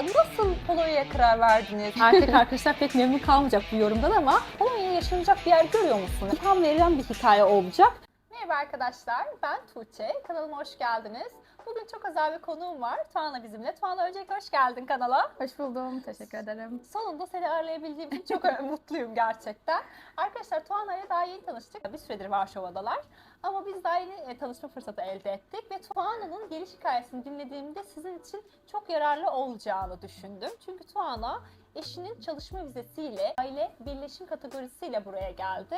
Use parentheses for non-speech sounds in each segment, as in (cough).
Ee, nasıl Polonya'ya karar verdiniz? Erkek arkadaşlar pek memnun kalmayacak bu yorumdan ama Polonya'ya yaşanacak bir yer görüyor musunuz? Tam verilen bir hikaye olacak. Merhaba arkadaşlar, ben Tuğçe. Kanalıma hoş geldiniz. Bugün çok özel bir konuğum var. Tuana bizimle. Tuana öncelikle hoş geldin kanala. Hoş buldum. Teşekkür ederim. Sonunda seni ağırlayabildiğim için çok (laughs) mutluyum gerçekten. Arkadaşlar Tuana ile daha yeni tanıştık. Bir süredir Varşova'dalar. Ama biz daha yeni e, tanışma fırsatı elde ettik ve Tuana'nın geliş hikayesini dinlediğimde sizin için çok yararlı olacağını düşündüm. Çünkü Tuana eşinin çalışma vizesiyle aile birleşim kategorisiyle buraya geldi.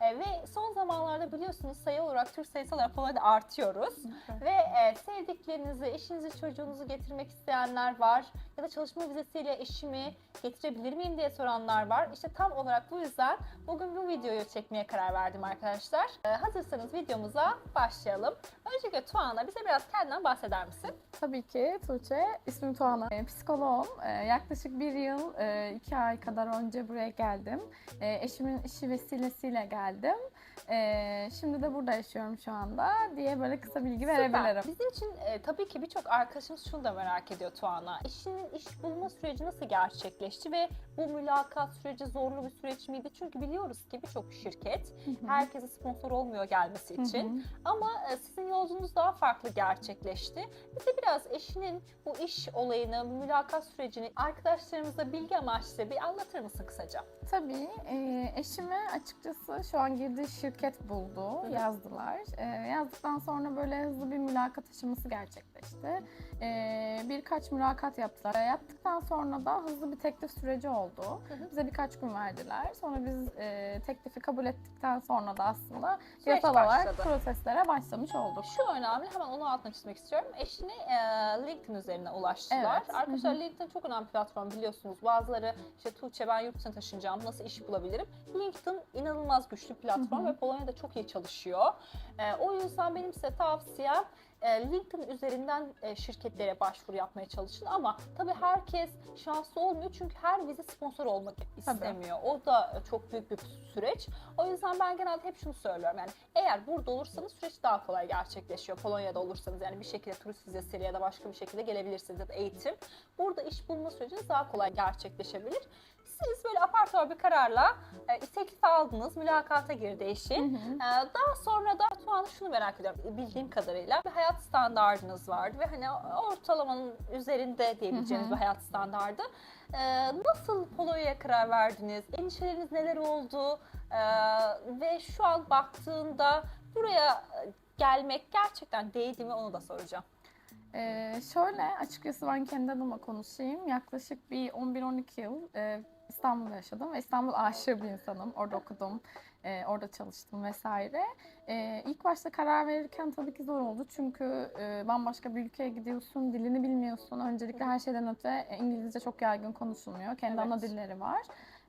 E, ve son zamanlarda biliyorsunuz sayı olarak Türk sayısı olarak Polonya'da artıyoruz. Ve e, sevdiklerinizi, eşinizi, çocuğunuzu getirmek isteyenler var. Ya da çalışma vizesiyle eşimi getirebilir miyim diye soranlar var. İşte tam olarak bu yüzden bugün bu videoyu çekmeye karar verdim arkadaşlar. E, hazırsanız videomuza başlayalım. Öncelikle Tuana bize biraz kendinden bahseder misin? Tabii ki Tuğçe. İsmim Tuana. E, psikoloğum. E, yaklaşık bir yıl, e, iki ay kadar önce buraya geldim. E, eşimin işi vesilesiyle geldim. them. E, şimdi de burada yaşıyorum şu anda diye böyle kısa bilgi verebilirim. Süper. Bizim için e, tabii ki birçok arkadaşımız şunu da merak ediyor Tuana. Eşinin iş bulma süreci nasıl gerçekleşti ve bu mülakat süreci zorlu bir süreç miydi? Çünkü biliyoruz ki birçok şirket herkese sponsor olmuyor gelmesi için. Ama e, sizin yolculuğunuz daha farklı gerçekleşti. Bize biraz eşinin bu iş olayını, mülakat sürecini arkadaşlarımıza bilgi amaçlı bir anlatır mısın kısaca? Tabii. E, eşime açıkçası şu an girdiği şirket buldu. hı. Yazdılar. E, yazdıktan sonra böyle hızlı bir mülakat aşaması gerçekleşti. E, birkaç mülakat yaptılar. Yaptıktan sonra da hızlı bir teklif süreci oldu. Hı hı. Bize birkaç gün verdiler. Sonra biz e, teklifi kabul ettikten sonra da aslında Süreç yasal olarak başladı. proseslere başlamış olduk. Şu önemli, hemen onu altına çizmek istiyorum. Eşini e, LinkedIn üzerinden ulaştılar. Evet. Arkadaşlar Hı hı. LinkedIn çok önemli bir platform biliyorsunuz. Bazıları işte Tuğçe ben yurt dışına taşınacağım, nasıl iş bulabilirim? LinkedIn inanılmaz güçlü bir platform Hı hı. ve Polonya'da çok iyi çalışıyor. E, o yüzden benim size tavsiyem e, LinkedIn üzerinden e, şirketlere başvuru yapmaya çalışın ama tabii herkes şanslı olmuyor çünkü her vize sponsor olmak istemiyor. O da e, çok büyük bir süreç. O yüzden ben genelde hep şunu söylüyorum yani eğer burada olursanız süreç daha kolay gerçekleşiyor. Polonya'da olursanız yani bir şekilde turist vizesiyle ya da başka bir şekilde gelebilirsiniz ya da eğitim. Burada iş bulma süreciniz daha kolay gerçekleşebilir. Siz böyle apar topar bir kararla e, teklif aldınız, mülakata girdi eşin. Hı hı. Ee, Daha sonra da şu an şunu merak ediyorum bildiğim kadarıyla bir hayat standardınız vardı ve hani ortalamanın üzerinde diyebileceğiniz Hı hı. bir hayat standardı. Ee, Nasıl Polonya'ya karar verdiniz? Endişeleriniz neler oldu? Ee, Ve şu an baktığında buraya e, gelmek gerçekten değdi mi onu da soracağım. Ee, şöyle açıkçası ben kendi adıma konuşayım. Yaklaşık bir 11-12 yıl e, İstanbul'da yaşadım ve İstanbul aşığı bir insanım. Orada okudum, e, orada çalıştım vesaire. E, ilk başta karar verirken tabii ki zor oldu çünkü e, bambaşka bir ülkeye gidiyorsun, dilini bilmiyorsun. Öncelikle her şeyden öte e, İngilizce çok yaygın konuşulmuyor. Kendi ana Evet. dilleri var.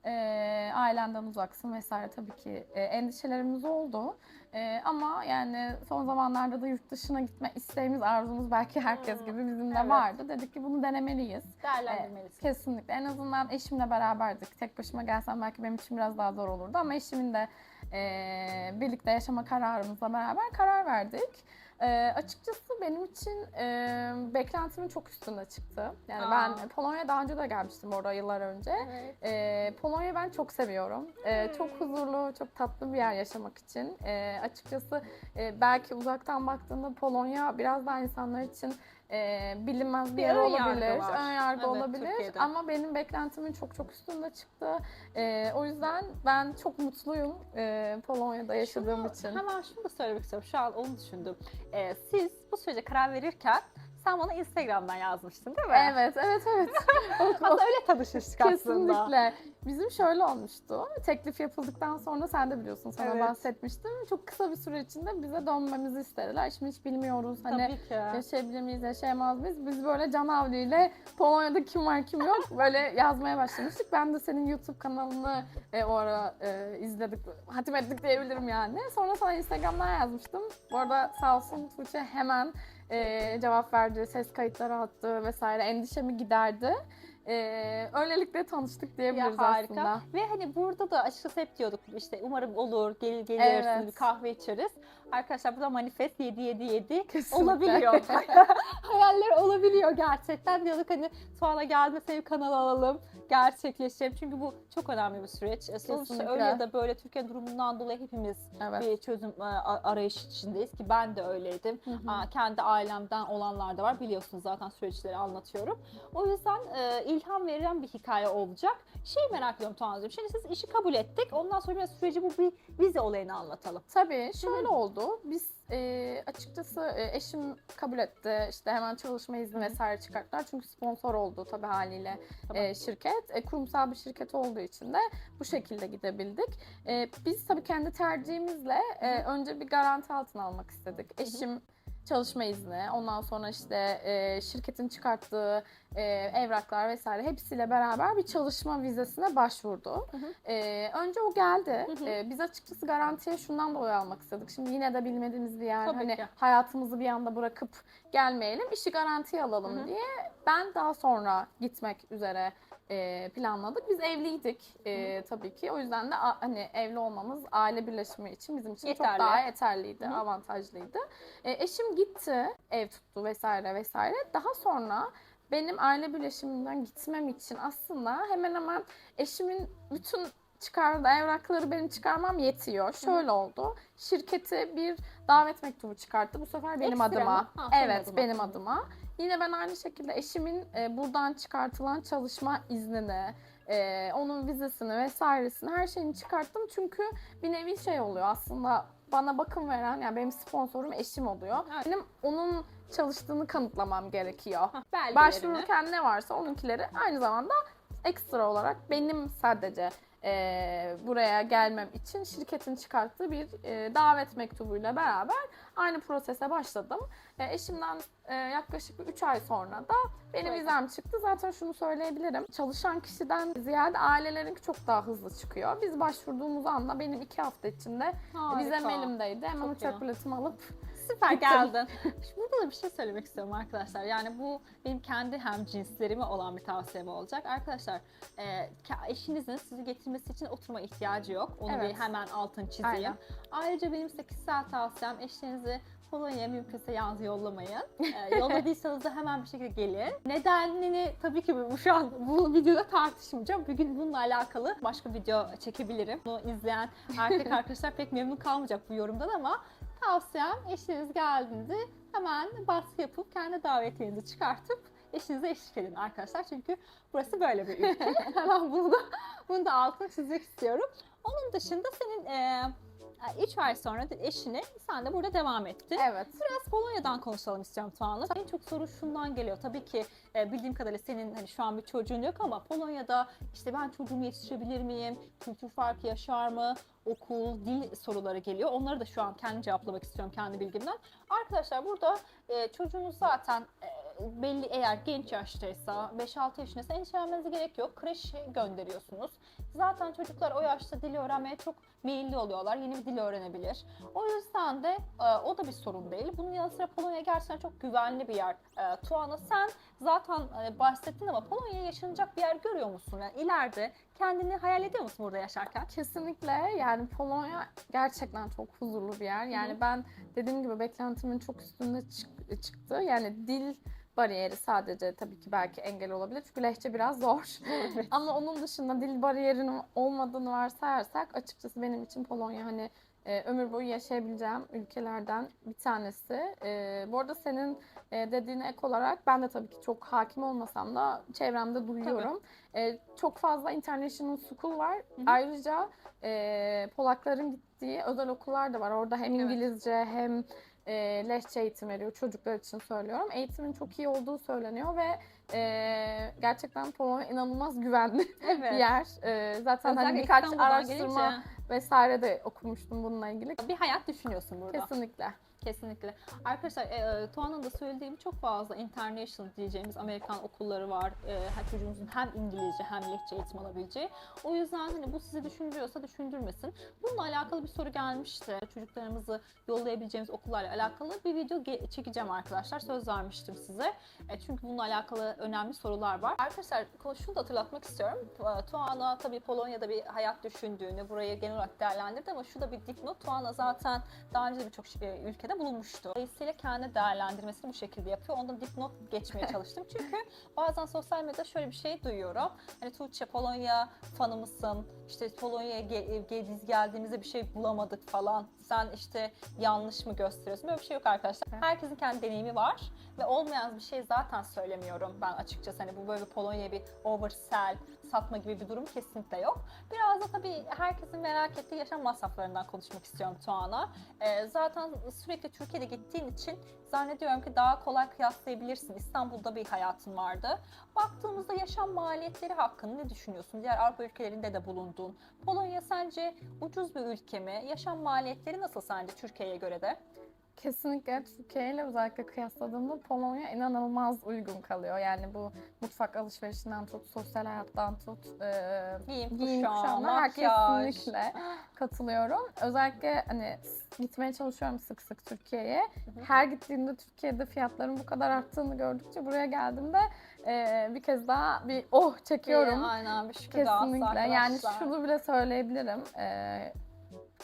E, ailenden uzaksın vesaire tabii ki e, endişelerimiz oldu. E, ama yani son zamanlarda da yurt dışına gitme isteğimiz, arzumuz belki herkes Hmm, gibi bizim de evet. vardı. Dedik ki bunu denemeliyiz. Değerlendirmelisiniz. Kesinlikle. En azından eşimle beraberdik. Tek başıma gelsem belki benim için biraz daha zor olurdu ama eşimin de e, birlikte yaşama kararımızla beraber karar verdik. E, açıkçası benim için e, beklentimin çok üstünde çıktı. Yani Aa. ben Polonya'ya daha önce de gelmiştim orada yıllar önce. Evet. E, Polonya'yı ben çok seviyorum. E, Hmm. çok huzurlu, çok tatlı bir yer yaşamak için. E, açıkçası e, belki uzaktan baktığında Polonya biraz daha insanlar için e, bilinmez bir, Bir yer yargı olabilir. var. Ön yargı Evet, olabilir. Türkiye'de. Ama benim beklentimin çok çok üstünde çıktı. E, o yüzden ben çok mutluyum e, Polonya'da yaşadığım Şunu- için. Hemen şunu da söylemek istiyorum. Şu an onu düşündüm. Ee, siz bu sürece karar verirken sen bana Instagram'dan yazmıştın değil mi? Evet, evet, evet. (laughs) Aslında öyle tanışmıştık aslında. Kesinlikle. Bizim şöyle olmuştu. Teklif yapıldıktan sonra sen de biliyorsun sana Evet. bahsetmiştim. Çok kısa bir süre içinde bize dönmemizi istediler. Şimdi hiç bilmiyoruz. Hani Tabii ki. yaşayabilir miyiz, yaşayamaz mıyız? Biz böyle can havliyle Polonya'da kim var kim yok böyle yazmaya başlamıştık. Ben de senin YouTube kanalını e, o ara e, izledik, hatim ettik diyebilirim yani. Sonra sana Instagram'dan yazmıştım. Bu arada sağ olsun Tuğçe hemen e, cevap verdi, ses kayıtları attı vesaire. Endişemi giderdi. E, öylelikle tanıştık diyebiliriz Ya harika. aslında. Ve hani burada da açıkçası hep diyorduk işte umarım olur, gel gelirsin Evet. bir kahve içeriz. Arkadaşlar bu da manifest 777 Kesinlikle. olabiliyor. (laughs) Hayaller olabiliyor gerçekten. Diyorduk hani Tuana geldi seni kanala alalım. Gerçekleşelim. Çünkü bu çok önemli bir süreç. E, Sonuçta öyle ya da böyle Türkiye durumundan dolayı hepimiz Evet. bir çözüm e, arayış içindeyiz ki ben de öyleydim. Hı hı. Kendi ailemden olanlar da var. Biliyorsunuz zaten süreçleri anlatıyorum. O yüzden e, ilham veren bir hikaye olacak. Şey merak ediyorum Tuana'cığım. Şimdi siz işi kabul ettik. Ondan sonra biraz süreci bu bir vize olayını anlatalım. Tabii şöyle oldu. Biz e, açıkçası e, eşim kabul etti. İşte hemen çalışma izni vesaire çıkarttılar. Çünkü sponsor oldu tabii haliyle Tamam. e, şirket. E, kurumsal bir şirket olduğu için de bu şekilde gidebildik. E, biz tabii kendi tercihimizle e, önce bir garanti altına almak istedik. Eşim çalışma izni, ondan sonra işte e, şirketin çıkarttığı e, evraklar vesaire hepsiyle beraber bir çalışma vizesine başvurdu. Hı hı. E, önce o geldi. Hı hı. E, biz açıkçası garantiye şundan dolayı almak istedik. Şimdi yine de bilmediğimiz bir yer. Tabii hani ki. hayatımızı bir anda bırakıp gelmeyelim, işi garantiye alalım Hı hı. diye ben daha sonra gitmek üzere e, planladık. Biz evliydik e, tabii ki. O yüzden de a- hani evli olmamız aile birleşimi için bizim için Yeterli. çok daha yeterliydi, Hı hı. avantajlıydı. E, eşim gitti, ev tuttu vesaire vesaire. Daha sonra benim aile birleşiminden gitmem için aslında hemen hemen eşimin bütün çıkardığı evrakları benim çıkarmam yetiyor. Şöyle oldu. Şirketi bir davet mektubu çıkarttı. Bu sefer benim Ekstra adıma. Ha, evet, adına. benim adıma. Yine ben aynı şekilde eşimin e, buradan çıkartılan çalışma iznini, e, onun vizesini vesairesini her şeyini çıkarttım. Çünkü bir nevi şey oluyor aslında bana bakım veren yani benim sponsorum eşim oluyor. Evet. Benim onun çalıştığını kanıtlamam gerekiyor. Hah. Başvururken ne varsa onunkileri aynı zamanda ekstra olarak benim sadece e, buraya gelmem için şirketin çıkarttığı bir e, davet mektubuyla beraber aynı prosese başladım. E, eşimden e, yaklaşık 3 ay sonra da benim Evet. vizem çıktı. Zaten şunu söyleyebilirim. Çalışan kişiden ziyade ailelerinki çok daha hızlı çıkıyor. Biz başvurduğumuz anda benim 2 hafta içinde Harika. vizem elimdeydi. Hemen Çok uçak biletimi alıp Süper (laughs) geldin. Şimdi burada da bir şey söylemek istiyorum arkadaşlar. Yani bu benim kendi hem cinslerime olan bir tavsiyem olacak. Arkadaşlar e, eşinizin sizi getirmesi için oturma ihtiyacı yok. Onu Evet. bir hemen altın çizeyim. Aynen. Ayrıca benim size kişisel tavsiyem eşinizi Polonya'ya mümkünse yalnız yollamayın. E, yolladıysanız da hemen bir şekilde gelin. Nedenini tabii ki bu şu an bu videoda tartışmayacağım. Bugün bununla alakalı başka video çekebilirim. Bunu izleyen erkek (laughs) arkadaşlar pek memnun kalmayacak bu yorumdan ama tavsiyem eşiniz geldiğinde hemen baskı yapıp kendi davetiyenizi çıkartıp eşinize eşlik edin arkadaşlar. Çünkü burası böyle bir ülke. (laughs) hemen bunu da, bunu da altını çizmek istiyorum. Onun dışında senin 3 ay sonra eşini sen de burada devam ettin. evet. Biraz Polonya'dan konuşalım istiyorum Tuğan'la. En çok soru şundan geliyor. Tabii ki e, bildiğim kadarıyla senin hani şu an bir çocuğun yok ama Polonya'da işte ben çocuğumu yetiştirebilir miyim? Kültür farkı yaşar mı? Okul, dil soruları geliyor. Onları da şu an kendi cevaplamak istiyorum kendi bilgimden. Arkadaşlar burada e, çocuğunuz zaten e, belli eğer genç yaştaysa, 5-6 yaşındaysa endişelenmenize gerek yok. Kreşe gönderiyorsunuz. Zaten çocuklar o yaşta dili öğrenmeye çok meyilli oluyorlar. Yeni bir dil öğrenebilir. O yüzden de e, o da bir sorun değil. Bunun yanı sıra Polonya gerçekten çok güvenli bir yer. E, Tuana sen zaten e, bahsettin ama Polonya'ya yaşanacak bir yer görüyor musun? Yani ileride kendini hayal ediyor musun burada yaşarken? Kesinlikle yani Polonya gerçekten çok huzurlu bir yer. Yani hı. ben dediğim gibi beklentimin çok üstünde çık- çıktı. Yani dil bariyeri sadece tabii ki belki engel olabilir. Çünkü lehçe biraz zor. (laughs) Ama onun dışında dil bariyerinin olmadığını varsayarsak açıkçası benim için Polonya hani e, ömür boyu yaşayabileceğim ülkelerden bir tanesi. E, bu arada senin e, dediğine ek olarak ben de tabii ki çok hakim olmasam da çevremde duyuyorum. E, çok fazla international school var. hı. Ayrıca e, Polakların gittiği özel okullar da var. Orada hem Evet. İngilizce hem e, lehçe eğitim veriyor. Çocuklar için söylüyorum. Eğitimin çok iyi olduğu söyleniyor ve e, gerçekten Polonya inanılmaz güvenli (laughs) Evet. bir yer. E, zaten hani birkaç İstanbul'dan araştırma gelince vesaire de okumuştum bununla ilgili. bir hayat düşünüyorsun burada. Kesinlikle. Kesinlikle. Arkadaşlar e, e, Tuana'nın da söylediği çok fazla international diyeceğimiz Amerikan okulları var. E, her çocuğumuzun hem İngilizce hem Lehçe eğitim alabileceği. O yüzden hani bu sizi düşündürüyorsa düşündürmesin. Bununla alakalı bir soru gelmişti. Çocuklarımızı yollayabileceğimiz okullarla alakalı bir video çekeceğim arkadaşlar. Söz vermiştim size. E, çünkü bununla alakalı önemli sorular var. Arkadaşlar şunu da hatırlatmak istiyorum. Tu- Tuana tabii Polonya'da bir hayat düşündüğünü, burayı genel olarak değerlendirdi ama şu da bir dipnot. Tuana zaten daha önce de birçok şey- ülkede bulunmuştu. Dolayısıyla kendi değerlendirmesini bu şekilde yapıyor. Ondan dipnot geçmeye (laughs) çalıştım. Çünkü bazen sosyal medyada şöyle bir şey duyuyorum. Hani Tuğçe Polonya fanı mısın? İşte Polonya'ya ge- ge- biz geldiğimizde bir şey bulamadık falan. Sen işte yanlış mı gösteriyorsun? Böyle bir şey yok arkadaşlar. Herkesin kendi deneyimi var ve olmayan bir şey zaten söylemiyorum ben açıkçası. Hani bu böyle Polonya'ya bir oversell, satma gibi bir durum kesinlikle yok. Biraz da tabii herkesin merak ettiği yaşam masraflarından konuşmak istiyorum Tuana. Ee, zaten sürekli Türkiye'de gittiğin için zannediyorum ki daha kolay kıyaslayabilirsin. İstanbul'da bir hayatın vardı. Baktığımızda yaşam maliyetleri hakkında ne düşünüyorsun? Diğer Avrupa ülkelerinde de bulunduğun. Polonya sence ucuz bir ülke mi? Yaşam maliyetleri nasıl sence Türkiye'ye göre de? Kesinlikle Türkiye ile özellikle kıyasladığımda Polonya inanılmaz uygun kalıyor. Yani bu mutfak alışverişinden tut, sosyal hayattan tut, e, Giyim, giyim makyaj. kesinlikle katılıyorum. Özellikle hani gitmeye çalışıyorum sık sık Türkiye'ye. Her gittiğimde Türkiye'de fiyatların bu kadar arttığını gördükçe buraya geldiğimde e, bir kez daha bir oh çekiyorum. Ee, aynen bir şükür Kesinlikle. Yani şunu bile söyleyebilirim. Ee,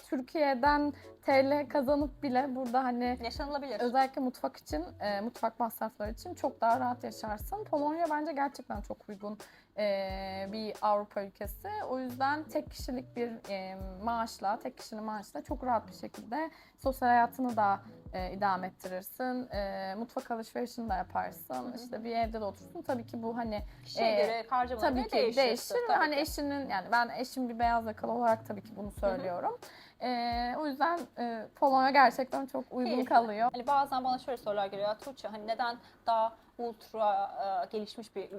Türkiye'den TL kazanıp bile burada hani Yaşanılabilir. özellikle mutfak için, e, mutfak masrafları için çok daha rahat yaşarsın. Polonya bence gerçekten çok uygun e, bir Avrupa ülkesi. O yüzden tek kişilik bir e, maaşla, tek kişinin maaşla çok rahat bir şekilde sosyal hayatını da e, idame ettirirsin. E, mutfak alışverişini de yaparsın. İşte bir evde de otursun. Tabii ki bu hani Kişiye Ee, göre, harcamalara Tabii ki değişir. değişir. ve tabii hani eşinin yani ben eşim bir beyaz yakalı olarak tabii ki bunu söylüyorum. Ee, o yüzden e, Polonya gerçekten çok uygun Keyifli. kalıyor. Hani bazen bana şöyle sorular geliyor. "Ya Tuğçe hani neden daha ultra e, gelişmiş bir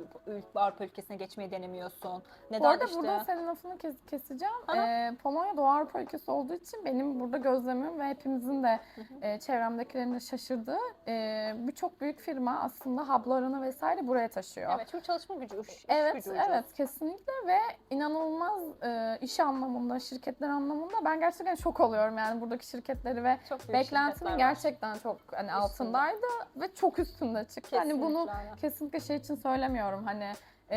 Avrupa ülkesine geçmeyi denemiyorsun? Neden Bu arada işte... burada senin lafını kes- keseceğim. Aha. Ee, Polonya Doğu Avrupa ülkesi olduğu için benim burada gözlemim ve hepimizin de e, çevremdekilerin de şaşırdığı e, birçok büyük firma aslında hublarını vesaire buraya taşıyor. Evet çünkü çalışma gücü, iş, Evet, gücü ucuz. evet kesinlikle ve inanılmaz e, iş anlamında, şirketler anlamında ben gerçekten şok oluyorum yani buradaki şirketleri ve beklentimin şirketler var. gerçekten çok hani altındaydı ve çok üstünde çıktı. Hani bunu Kesinlikle öyle. kesinlikle şey için söylemiyorum hani e,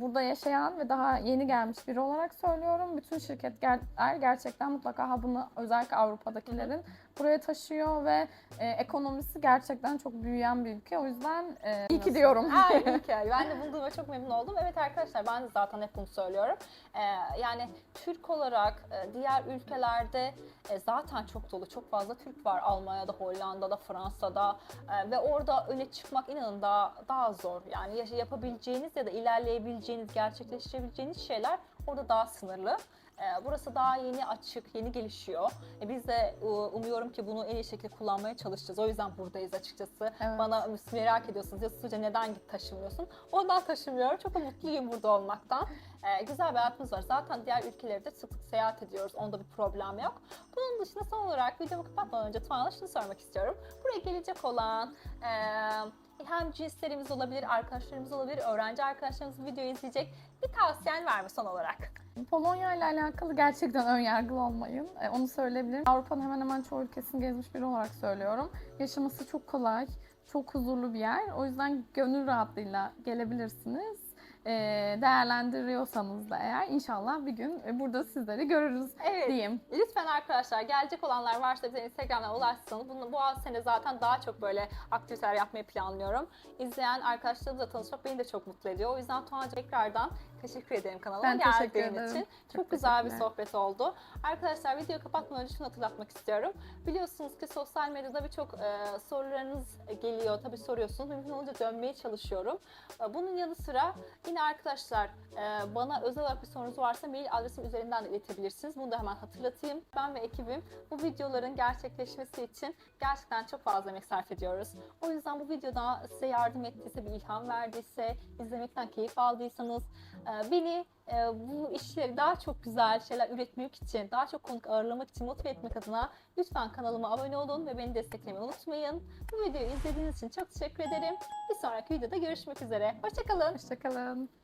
burada yaşayan ve daha yeni gelmiş biri olarak söylüyorum. Bütün şirketler gerçekten mutlaka hub'ını özellikle Avrupa'dakilerin buraya taşıyor ve e, ekonomisi gerçekten çok büyüyen bir ülke. O yüzden e, iyi ki diyorum. Ha, iyi (laughs) ki. Ben de bulduğuma çok memnun oldum. Evet arkadaşlar ben de zaten hep bunu söylüyorum. Ee, yani Türk olarak e, diğer ülkelerde e, zaten çok dolu, çok fazla Türk var. Almanya'da, Hollanda'da, Fransa'da E, ve orada öne çıkmak inanın daha, daha zor. Yani yapabileceğiniz ya da ilerleyebileceğiniz, gerçekleştirebileceğiniz şeyler orada daha sınırlı. E, Burası daha yeni açık, yeni gelişiyor. E, Biz de e, umuyorum ki bunu en iyi şekilde kullanmaya çalışacağız. O yüzden buradayız açıkçası. Evet. Bana merak ediyorsunuz ya Suca neden git taşımıyorsun? Ondan taşımıyorum. Çok da mutluyum burada olmaktan. Ee, güzel bir hayatımız var. Zaten diğer ülkelere de sık sık seyahat ediyoruz. Onda bir problem yok. Bunun dışında son olarak videomu kapatmadan önce Tuğan'a şunu sormak istiyorum. Buraya gelecek olan eee, hem cinslerimiz olabilir, arkadaşlarımız olabilir, öğrenci arkadaşlarımız videoyu izleyecek. Bir tavsiyen var mı son olarak? Polonya ile alakalı gerçekten ön yargılı olmayın. E, onu söyleyebilirim. Avrupa'nın hemen hemen çoğu ülkesini gezmiş biri olarak söylüyorum. Yaşaması çok kolay, çok huzurlu bir yer. O yüzden gönül rahatlığıyla gelebilirsiniz. E, değerlendiriyorsanız da eğer inşallah bir gün e, burada sizleri görürüz Evet. diyeyim. Lütfen arkadaşlar gelecek olanlar varsa bize Instagram'dan ulaşsın. Bunu, bu sene zaten daha çok böyle aktiviteler yapmayı planlıyorum. İzleyen arkadaşlarımızla tanışmak beni de çok mutlu ediyor. O yüzden Tuğan'cığım tekrardan teşekkür ederim kanalıma Ben teşekkür geldiğin ederim. için. Çok, Çok güzel bir sohbet oldu. Arkadaşlar videoyu kapatmadan önce şunu hatırlatmak istiyorum. Biliyorsunuz ki sosyal medyada birçok e, sorularınız geliyor. Tabii soruyorsunuz. Mümkün olunca dönmeye çalışıyorum. E, bunun yanı sıra yine arkadaşlar e, bana özel olarak bir sorunuz varsa mail adresim üzerinden de iletebilirsiniz. Bunu da hemen hatırlatayım. Ben ve ekibim bu videoların gerçekleşmesi için gerçekten çok fazla emek sarf ediyoruz. O yüzden bu videoda size yardım ettiyse, bir ilham verdiyse, izlemekten keyif aldıysanız Beni e, bu işleri daha çok güzel şeyler üretmek için, daha çok konuk ağırlamak için motive etmek adına lütfen kanalıma abone olun ve beni desteklemeyi unutmayın. Bu videoyu izlediğiniz için çok teşekkür ederim. Bir sonraki videoda görüşmek üzere. Hoşçakalın. Hoşçakalın.